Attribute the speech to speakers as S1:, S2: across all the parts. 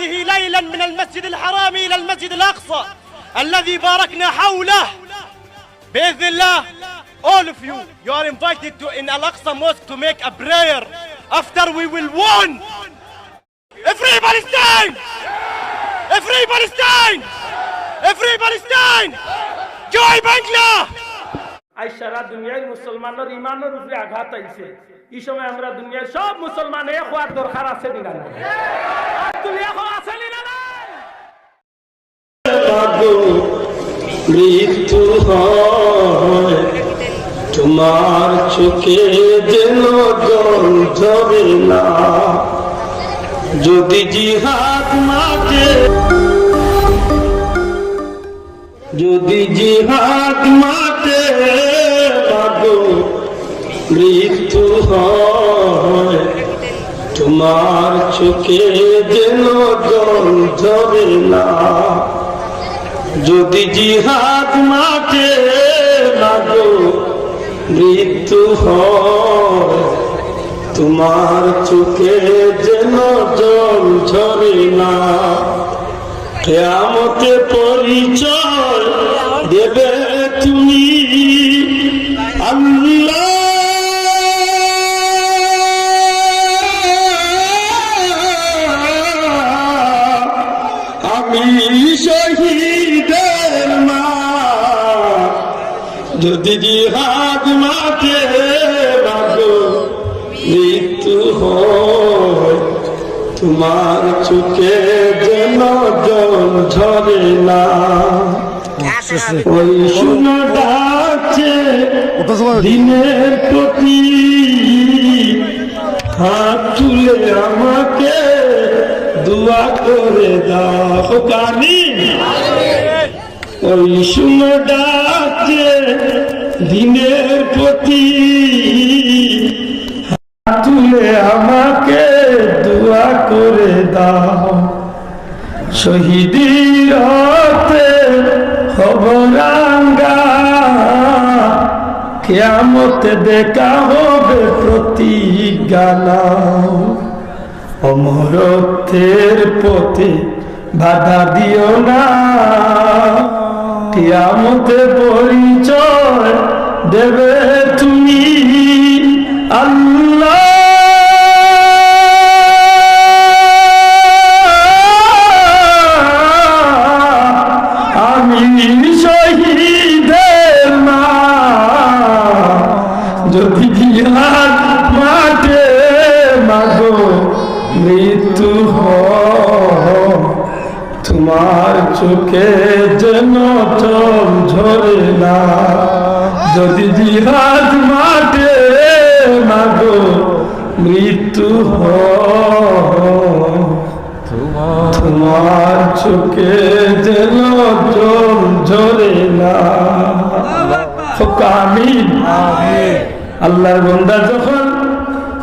S1: هذه ليلا من المسجد الحرام إلى المسجد الأقصى الذي باركنا حوله بإذن الله all of you you are invited to in Al-Aqsa Mosque to make a prayer after we will won Free Palestine Free Palestine Free Palestine Joy Bangla
S2: আজ সারা দুনিয়ার মুসলমানের ইমানের উপরে আঘাত আইছে। এই সময় আমরা দুনিয়ার সব মুসলমান এক হওয়ার দরকার আছে আছে নিনা
S3: মৃত্যু তোমার চোখে যেন জল ঝরে না। যদি জিহাদ মাঠে যদি জিহাদ মাঠে মৃত্যু হয়। তোমার চোখে যেন জল ঝরে না। যদি জিহাদ মাঠে লাগো, মৃত্যু তোমার চোখে যেন জল ঝরে না। কেয়ামতে পরিচয় দেবে তুমি। আল্লাহ শহীদের মা। যদি জিহাদ মাঠে লাগো মৃত্যু তোমার চোখে যেন জল ঝরে না। ওই শুনো ডাকছে দিনের প্রতি হাত তুলে আমাকে দোয়া করে দাও কানি। ওই শুনো ডাকছে দিনের প্রতি তুলে আমাকে দোয়া করে দাও। শহীদির হতে খবরাঙ্গা কেয়ামতে দেখা হবে প্রতি নাও অমরত্বের পথে বাধা দিও না। কেয়ামতে পরিচয় দেবে তুমি আল্লাহ। আমি শহীদের মা। যদি জিহাদ তোমার চোখে যেন চল ঝরে না। যদি জিহাদ মাঠে মাগো, মৃত্যু হয়। তোমার চোখে যেন জল ঝরে না। আমিন। আল্লাহর বন্দা যখন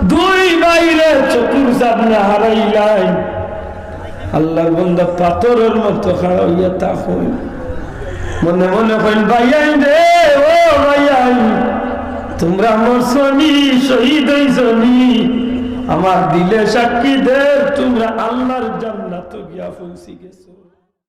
S3: দুই বাইরে চকুর সামনে হারাইলাই আল্লাহর বন্দা পাথরের মতো খাড়া হইয়া তা হইল মনে মনে হইল ভাইয়াই রে, ও ভাইয়াই, তোমরা আমার শনি শহীদ হইছনি আমার দিলে সাক্ষী দে, তোমরা আল্লাহর জান্নাত গিয়া পৌঁছি গেছো।